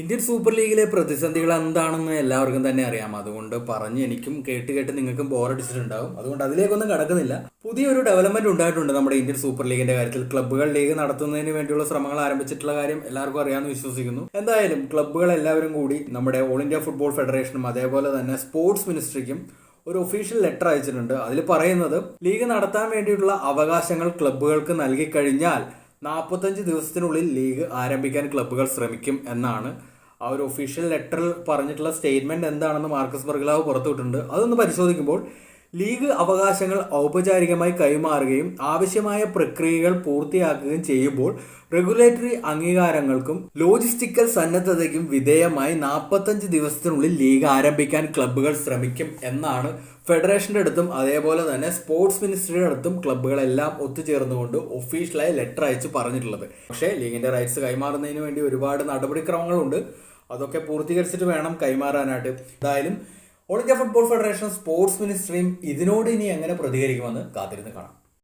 Indian super ലീഗിലെ പ്രതിസന്ധികൾ എന്താണെന്ന് എല്ലാവർക്കും തന്നെ അറിയാം. അതുകൊണ്ട് പറഞ്ഞ് എനിക്കും കേട്ട് കേട്ട് നിങ്ങൾക്കും ബോറടിച്ചിട്ടുണ്ടാവും അതുകൊണ്ട് അതിലേക്കൊന്നും കടക്കുന്നില്ല. പുതിയൊരു ഡെവലപ്മെന്റ് ഉണ്ടായിട്ടുണ്ട് നമ്മുടെ ഇന്ത്യൻ സൂപ്പർ ലീഗിന്റെ കാര്യത്തിൽ. ക്ലബ്ബുകൾ ലീഗ് നടത്തുന്നതിന് വേണ്ടിയുള്ള ശ്രമങ്ങൾ ആരംഭിച്ചിട്ടുള്ള കാര്യം എല്ലാവർക്കും അറിയാമെന്ന് വിശ്വസിക്കുന്നു. എന്തായാലും ക്ലബ്ബുകൾ എല്ലാവരും കൂടി നമ്മുടെ ഓൾ ഇന്ത്യ ഫുട്ബോൾ ഫെഡറേഷനും അതേപോലെ തന്നെ സ്പോർട്സ് മിനിസ്ട്രിക്കും ഒരു ഒഫീഷ്യൽ ലെറ്റർ അയച്ചിട്ടുണ്ട്. അതിൽ പറയുന്നത് ലീഗ് നടത്താൻ വേണ്ടിയിട്ടുള്ള അവകാശങ്ങൾ ക്ലബ്ബുകൾക്ക് നൽകി കഴിഞ്ഞാൽ നാൽപ്പത്തഞ്ച് ദിവസത്തിനുള്ളിൽ ലീഗ് ആരംഭിക്കാൻ ക്ലബ്ബുകൾ ശ്രമിക്കും എന്നാണ് ആ ഒരു ഒഫീഷ്യൽ ലെറ്ററിൽ പറഞ്ഞിട്ടുള്ള സ്റ്റേറ്റ്മെന്റ് എന്താണെന്ന് മാർക്കസ് ബർഗ്ലാവ് പുറത്തുവിട്ടിട്ടുണ്ട്. അതൊന്ന് പരിശോധിക്കുമ്പോൾ ലീഗ് അവകാശങ്ങൾ ഔപചാരികമായി കൈമാറുകയും ആവശ്യമായ പ്രക്രിയകൾ പൂർത്തിയാക്കുകയും ചെയ്യുമ്പോൾ റെഗുലേറ്ററി അംഗീകാരങ്ങൾക്കും ലോജിസ്റ്റിക്കൽ സന്നദ്ധതയ്ക്കും വിധേയമായി നാൽപ്പത്തഞ്ച് ദിവസത്തിനുള്ളിൽ ലീഗ് ആരംഭിക്കാൻ ക്ലബ്ബുകൾ ശ്രമിക്കും എന്നാണ് ഫെഡറേഷന്റെ അടുത്തും അതേപോലെ തന്നെ സ്പോർട്സ് മിനിസ്ട്രിയുടെ അടുത്തും ക്ലബ്ബുകളെല്ലാം ഒത്തുചേർന്നുകൊണ്ട് ഒഫീഷ്യലായി ലെറ്റർ അയച്ച് പറഞ്ഞിട്ടുള്ളത്. പക്ഷേ ലീഗിന്റെ റൈറ്റ്സ് കൈമാറുന്നതിന് വേണ്ടി ഒരുപാട് നടപടിക്രമങ്ങളുണ്ട്. അതൊക്കെ പൂർത്തീകരിച്ചിട്ട് വേണം കൈമാറാനായിട്ട്. എന്തായാലും all India football federation sports മിനിസ്ട്രിയും ഇതിനോട് ഇനി എങ്ങനെ പ്രതികരിക്കുമെന്ന് കാത്തിരുന്ന് കാണാം.